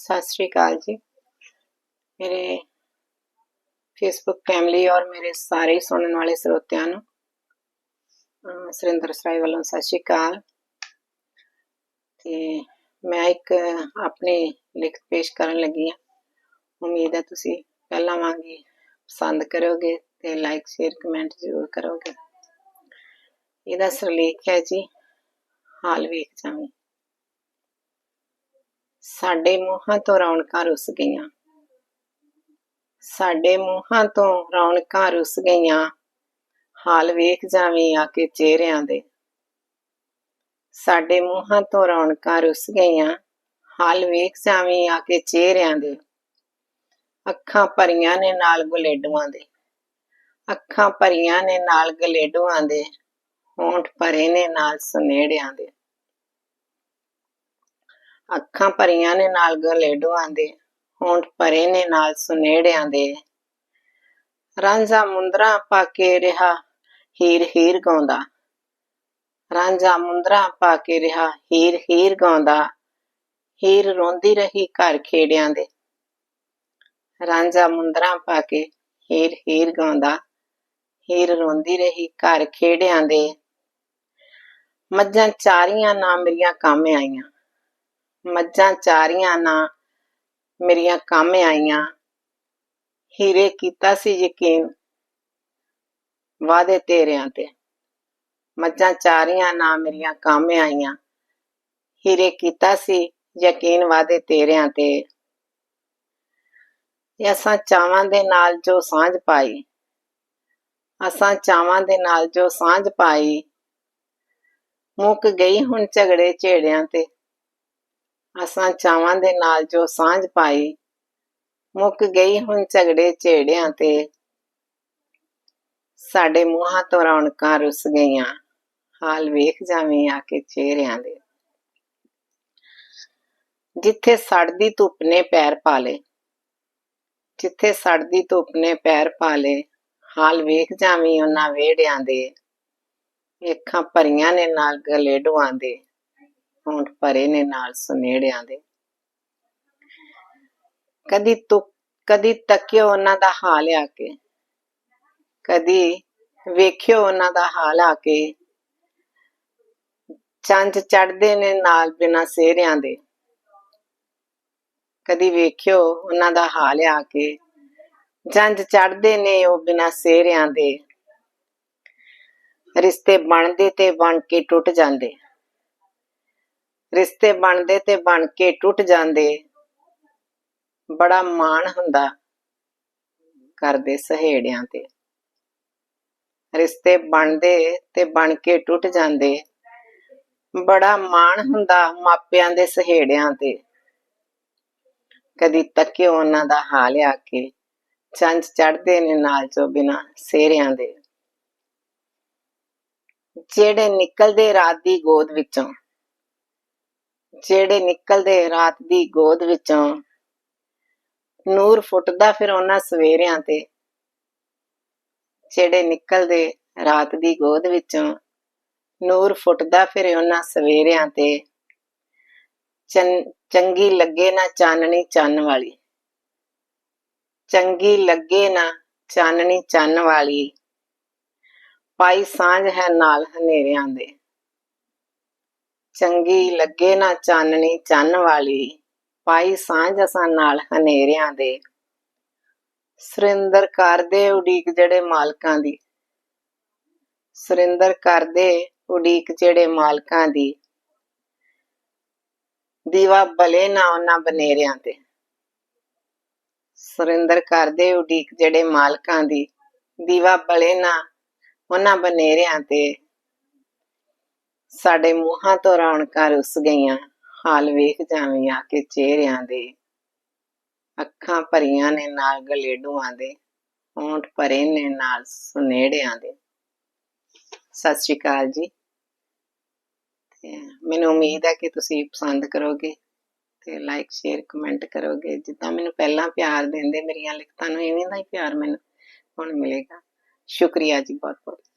ਸਤਿ ਸ਼੍ਰੀ ਅਕਾਲ ਜੀ। ਮੇਰੇ ਫੇਸਬੁੱਕ ਫੈਮਿਲੀ ਔਰ ਮੇਰੇ ਸਾਰੇ ਸੁਣਨ ਵਾਲੇ ਸਰੋਤਿਆਂ ਨੂੰ ਸਰਿੰਦਰ ਸਰਾਈ ਵੱਲੋਂ ਸਤਿ ਸ਼੍ਰੀ ਅਕਾਲ। ਤੇ ਮੈਂ ਇੱਕ ਆਪਣੇ ਲਿਖਤ ਪੇਸ਼ ਕਰਨ ਲੱਗੀ ਆ ਉਮੀਦ ਹੈ ਤੁਸੀਂ ਪਹਿਲਾਂ ਵਾਂਗੇ ਪਸੰਦ ਕਰੋਗੇ ਤੇ ਲਾਈਕ ਸ਼ੇਅਰ ਕਮੈਂਟ ਜ਼ਰੂਰ ਕਰੋਗੇ। ਇਹਦਾ ਸਰਲੇਖ ਹੈ ਜੀ, ਹਾਲ ਵੇਖ ਜਾਵੇਂ। ਸਾਡੇ ਮੂੰਹਾਂ ਤੋਂ ਰੌਣਕਾਂ ਰੁੱਸ ਗਈਆਂ। ਸਾਡੇ ਮੂੰਹਾਂ ਤੋਂ ਰੌਣਕਾਂ ਰੁੱਸ ਗਈਆਂ। ਹਾਲ ਵੇਖ ਜਾਵੀਂ ਆ ਕੇ ਚਿਹਰਿਆਂ ਦੇ। ਸਾਡੇ ਮੂੰਹਾਂ ਤੋਂ ਰੌਣਕਾਂ ਰੁੱਸ ਗਈਆਂ। ਹਾਲ ਵੇਖ ਜਾਵੀਂ ਆ ਕੇ ਚਿਹਰਿਆਂ ਦੇ। ਅੱਖਾਂ ਭਰੀਆਂ ਨੇ ਨਾਲ ਗਲੇਡੂਆਂ ਦੇ। ਅੱਖਾਂ ਭਰੀਆਂ ਨੇ ਨਾਲ ਗਲੇਡੂਆਂ ਦੇ। ਹੋਂਠ ਭਰੇ ਨੇ ਨਾਲ ਸੁਨੇੜਿਆਂ ਦੇ। ਅੱਖਾਂ ਭਰੀਆਂ ਨੇ ਨਾਲ ਗਲੇਡੂਆਂ ਦੇ ਹੋਂਠ ਭਰੇ ਨੇ ਨਾਲ ਸੁਨੇੜਿਆਂ ਦੇ। ਰਾਂਝਾ ਮੁੰਦਰਾ ਪਾ ਕੇ ਰਿਹਾ, ਹੀਰ ਹੀਰ ਗਾਉਂਦਾ। ਰਾਂਝਾ ਮੁੰਦਰਾ ਪਾ ਕੇ ਰਿਹਾ, ਹੀਰ ਹੀਰ ਗਾਉਂਦਾ। ਹੀਰ ਰੋਂਦੀ ਰਹੀ ਘਰ ਖੇੜਿਆਂ ਦੇ। ਰਾਂਝਾ ਮੁੰਦਰਾ ਪਾ ਕੇ ਹੀਰ ਹੀਰ ਗਾਉਂਦਾ। ਹੀਰ ਰੋਂਦੀ ਰਹੀ ਘਰ ਖੇੜਿਆਂ ਦੇ। ਮੱਝਾਂ ਚਾਰੀਆਂ ਨਾ ਮੇਰੀਆਂ ਕੰਮ ਆਈਆਂ। ਮੱਝਾਂ ਚਾਰੀਆਂ ਨਾ ਮੇਰੀਆਂ ਕੰਮ ਆਈਆਂ। ਹੀਰੇ ਕੀਤਾ ਸੀ ਯਕੀਨ ਵਾਦੇ ਤੇਰਿਆਂ ਤੇ। ਮੱਝਾਂ ਚਾਰੀਆਂ ਨਾ ਮੇਰੀਆਂ ਕੰਮ ਆਈਆਂ। ਹੀਰੇ ਕੀਤਾ ਸੀ ਯਕੀਨ ਵਾਦੇ ਤੇਰਿਆਂ ਤੇ। ਅਸਾਂ ਚਾਵਾਂ ਦੇ ਨਾਲ ਜੋ ਸਾਂਝ ਪਾਈ। ਅਸਾਂ ਚਾਵਾਂ ਦੇ ਨਾਲ ਜੋ ਸਾਂਝ ਪਾਈ। ਮੁੱਕ ਗਈ ਹੁਣ ਝਗੜੇ ਝੇੜਿਆਂ ਤੇ। ਅਸਾਂ ਚਾਵਾਂ ਦੇ ਨਾਲ ਜੋ ਸਾਂਝ ਪਾਈ, ਮੁੱਕ ਗਈ ਹੁਣ ਝਗੜੇ ਝੇੜਿਆਂ ਤੇ। ਸਾਡੇ ਮੂੰਹਾਂ ਤੋਂ ਰੌਣਕਾਂ ਰੁੱਸ ਗਈਆਂ। ਹਾਲ ਵੇਖ ਜਾਵੀਂ ਆ ਕੇ ਚਿਹਰਿਆਂ ਦੇ। ਜਿੱਥੇ ਸੜਦੀ ਧੁੱਪ ਨੇ ਪੈਰ ਪਾ ਲੇ ਜਿੱਥੇ ਸੜਦੀ ਧੁੱਪ ਨੇ ਪੈਰ ਪਾ ਲੇ ਹਾਲ ਵੇਖ ਜਾਵੀਂ ਉਹਨਾਂ ਵੇੜਿਆਂ ਦੇ। ਅੱਖਾਂ ਭਰੀਆਂ ਨੇ ਨਾਲ ਗਲੇਡੂਆਂ ਦੇ। ਹੋਂਠ ਭਰੇ ਨੇ ਨਾਲ ਸੁਨੇੜਿਆਂ ਦੇ। ਕਦੀ ਤੁ ਕਦੀ ਤੱਕਿਓ ਉਹਨਾਂ ਦਾ ਹਾਲ ਆ ਕੇ। ਕਦੀ ਵੇਖਿਓ ਉਹਨਾਂ ਦਾ ਹਾਲ ਆ ਕੇ। ਚੰਦ ਚੜਦੇ ਨੇ ਨਾਲ ਬਿਨਾ ਸੇਰਿਆਂ ਦੇ। ਕਦੀ ਵੇਖਿਓ ਉਹਨਾਂ ਦਾ ਹਾਲ ਆ ਕੇ। ਜੰਜ ਚੜਦੇ ਨੇ ਉਹ ਬਿਨਾ ਸੇਰਿਆਂ ਦੇ। ਰਿਸ਼ਤੇ ਬਣਦੇ ਤੇ ਬਣ ਕੇ ਟੁੱਟ ਜਾਂਦੇ। ਰਿਸ਼ਤੇ ਬਣਦੇ ਤੇ ਬਣ ਕੇ ਟੁੱਟ ਜਾਂਦੇ। ਬੜਾ ਮਾਣ ਹੁੰਦਾ ਕਰਦੇ ਸਹੇੜਿਆਂ ਤੇ। ਰਿਸ਼ਤੇ ਬਣਦੇ ਤੇ ਬਣ ਕੇ ਟੁੱਟ ਜਾਂਦੇ। ਬੜਾ ਮਾਣ ਹੁੰਦਾ ਮਾਪਿਆਂ ਦੇ ਸਹੇੜਿਆਂ ਤੇ। ਕਦੀ ਤੱਕਿਓ ਉਹਨਾਂ ਦਾ ਹਾਲ ਆ ਕੇ ਚੰਦ ਚੜਦੇ ਨੇ ਨਾਲ ਜੋ ਬਿਨਾ ਸੇਰਿਆਂ ਦੇ। ਜਿਹੜੇ ਨਿਕਲਦੇ ਰਾਤ ਦੀ ਗੋਦ ਵਿੱਚੋਂ। ਜਿਹੜੇ ਨਿਕਲਦੇ ਰਾਤ ਦੀ ਗੋਦ ਵਿੱਚੋਂ ਨੂਰ ਫੁੱਟਦਾ ਫਿਰ ਉਹਨਾਂ ਸਵੇਰਿਆਂ ਤੇ, ਜਿਹੜੇ ਨਿਕਲਦੇ ਰਾਤ ਦੀ ਗੋਦ ਵਿੱਚੋਂ ਨੂਰ ਫੁੱਟਦਾ ਫਿਰ ਉਹਨਾਂ ਸਵੇਰਿਆਂ ਤੇ। ਚੰਗੀ ਲੱਗੇ ਨਾ ਚਾਨਣੀ ਚੰਨ ਵਾਲੀ। ਚੰਗੀ ਲੱਗੇ ਨਾ ਚਾਨਣੀ ਚੰਨ ਵਾਲੀ। ਪਾਈ ਸਾਂਝ ਹੈ ਨਾਲ ਹਨੇਰਿਆਂ ਦੇ। ਚੰਗੀ ਲੱਗੇ ਨਾ ਚਾਨਣੀ ਚੰਨ ਵਾਲੀ, ਪਾਈ ਸਾਂਝ ਅਸਾਂ ਨਾਲ ਹਨੇਰਿਆਂ ਦੇ। ਸੁਰਿੰਦਰ ਕਰਦੇ ਉਡੀਕ ਜਿਹੜੇ ਮਾਲਕਾਂ ਦੀ। ਸੁਰਿੰਦਰ ਕਰਦੇ ਉਡੀਕ ਜਿਹੜੇ ਮਾਲਕਾਂ ਦੀ। ਦੀਵਾ ਬਲੇ ਨਾ ਉਹਨਾਂ ਬਨੇਰਿਆਂ ਤੇ। ਸੁਰਿੰਦਰ ਕਰਦੇ ਉਡੀਕ ਜਿਹੜੇ ਮਾਲਕਾਂ ਦੀ। ਦੀਵਾ ਬਲੇ ਨਾ ਉਹਨਾਂ ਬਨੇਰਿਆਂ ਤੇ। ਸਾਡੇ ਮੂੰਹਾਂ ਤੋਂ ਰੌਣਕਾਂ ਰੁੱਸ ਗਈਆਂ। ਹਾਲ ਵੇਖ ਜਾਵੀਂ ਆ ਕੇ ਚਿਹਰਿਆਂ ਦੇ। ਅੱਖਾਂ ਭਰੀਆਂ ਨੇ ਨਾਲ ਗਲੇਡੂਆਂ ਦੇ। ਹੋਂਠ ਭਰੇ ਨੇ ਨਾਲ ਸੁਨੇੜਿਆਂ ਦੇ। ਸਤਿ ਸ਼੍ਰੀ ਅਕਾਲ ਜੀ। ਤੇ ਮੈਨੂੰ ਉਮੀਦ ਹੈ ਕਿ ਤੁਸੀਂ ਪਸੰਦ ਕਰੋਗੇ ਤੇ ਲਾਈਕ ਸ਼ੇਅਰ ਕਮੈਂਟ ਕਰੋਗੇ। ਜਿੱਦਾਂ ਮੈਨੂੰ ਪਹਿਲਾਂ ਪਿਆਰ ਦਿੰਦੇ, ਮੇਰੀਆਂ ਲਿਖਤਾਂ ਨੂੰ ਇਵੇਂ ਦਾ ਹੀ ਪਿਆਰ ਮੈਨੂੰ ਹੁਣ ਮਿਲੇਗਾ। ਸ਼ੁਕਰੀਆ ਜੀ ਬਹੁਤ ਬਹੁਤ